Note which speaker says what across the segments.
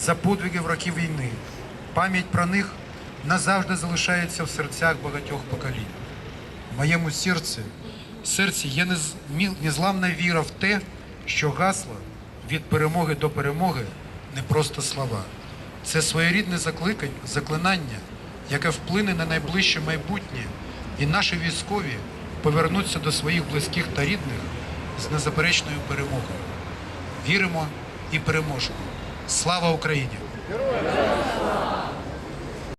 Speaker 1: за подвиги в роки війни. Пам'ять про них назавжди залишається в серцях багатьох поколінь. В моєму серці, серці є нез- незламна віра в те, що гасло від перемоги до перемоги не просто слова. Це своєрідне заклинання, яке вплине на найближче майбутнє, і наші військові повернуться до своїх близьких та рідних з незаперечною перемогою. Віримо і переможемо. Слава Україні!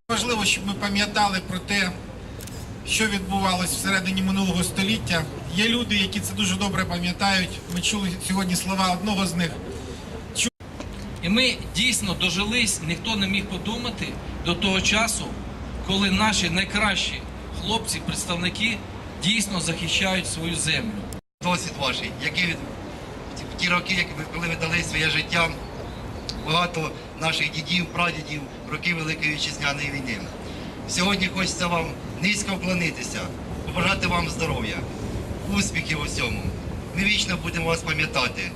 Speaker 2: Важливо, щоб ми пам'ятали про те, що відбувалось всередині минулого століття. Є люди, які це дуже добре пам'ятають. Ми чули сьогодні слова одного з них.
Speaker 3: І ми дійсно дожились, ніхто не міг подумати до того часу, коли наші найкращі хлопці, представники дійсно захищають свою землю.
Speaker 4: досвід ваш, який ті роки, коли ви дали своє життя, багато наших дідів, прадідів, роки Великої Вітчизняної війни. Сьогодні хочеться вам низько вклонитися, побажати вам здоров'я, успіхів у всьому. Ми вічно будемо вас пам'ятати.